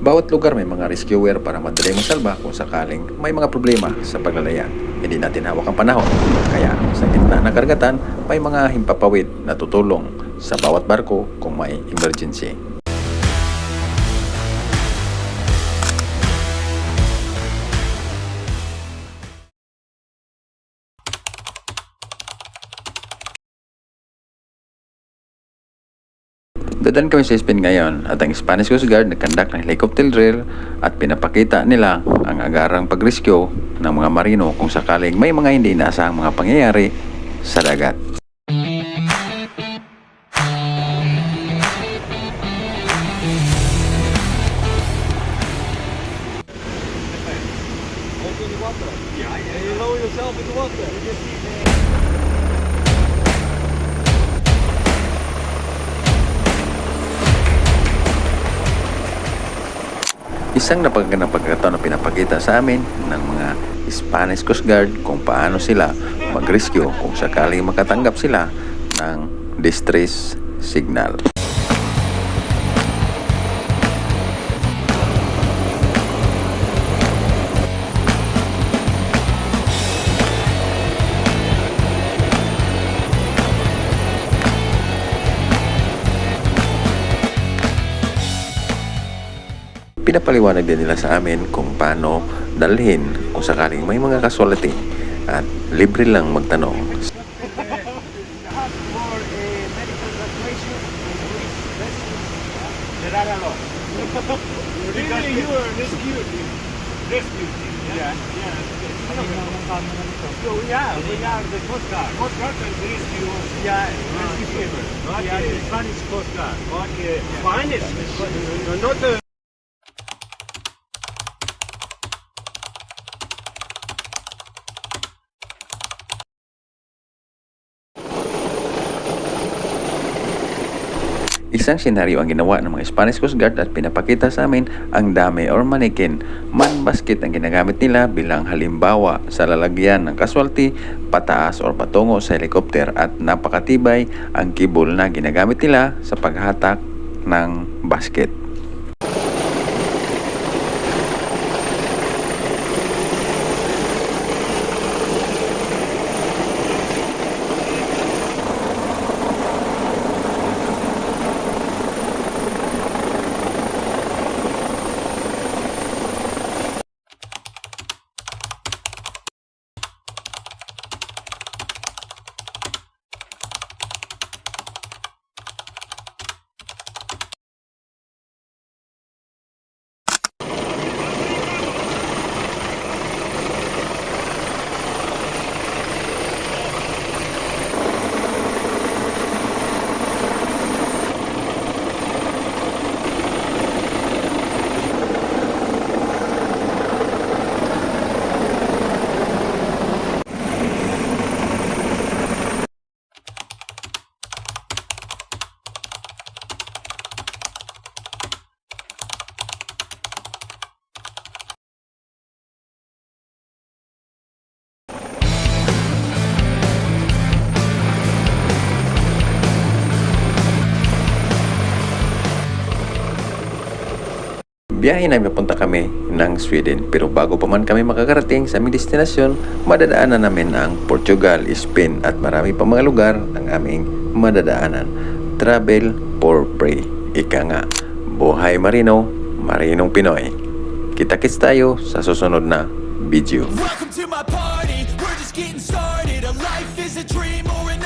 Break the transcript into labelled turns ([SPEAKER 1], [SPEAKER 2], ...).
[SPEAKER 1] Bawat lugar may mga rescuer para madali masalba kung sakaling may mga problema sa paglalaya. Hindi natin hawak ang panahon. Kaya sa gitna ng karagatan, may mga himpapawid na tutulong sa bawat barko kung may emergency. Dadan kami sa Spain ngayon at ang Spanish Coast Guard nagkandak ng helicopter drill at pinapakita nila ang agarang pag-rescue ng mga marino kung sakaling may mga hindi inaasahang mga pangyayari sa dagat. Isang napagandang pagkakataon na pinapakita sa amin ng mga Spanish Coast Guard kung paano sila mag-rescue kung sakaling makatanggap sila ng distress signal. Pinapaliwanag din nila sa amin kung paano dalhin kung sakaling may mga casualty at libre lang magtanong
[SPEAKER 2] Really, you were rescued. Rescued. Yeah, yeah. So, yeah, we are the Coast Guard. Coast Guard and rescue. Yeah, rescue saver. Yeah, the Spanish Coast Guard. Okay. Spanish. No, Not the
[SPEAKER 1] Isang senaryo ang ginawa ng mga Spanish Coast Guard at pinapakita sa amin ang dami or manikin. Man basket ang ginagamit nila bilang halimbawa sa lalagyan ng casualty, pataas or patungo sa helicopter at napakatibay ang kibol na ginagamit nila sa paghatak ng basket. Biyahe na papunta kami ng Sweden pero bago pa man kami makakarating sa aming destinasyon, madadaanan namin ang Portugal, Spain at marami pa mga lugar ang aming madadaanan. Travel for free. Ika nga, buhay marino, marinong Pinoy. Kita-kits tayo sa susunod na video.
[SPEAKER 3] Welcome to my party. We're just getting started. A life is a dream or an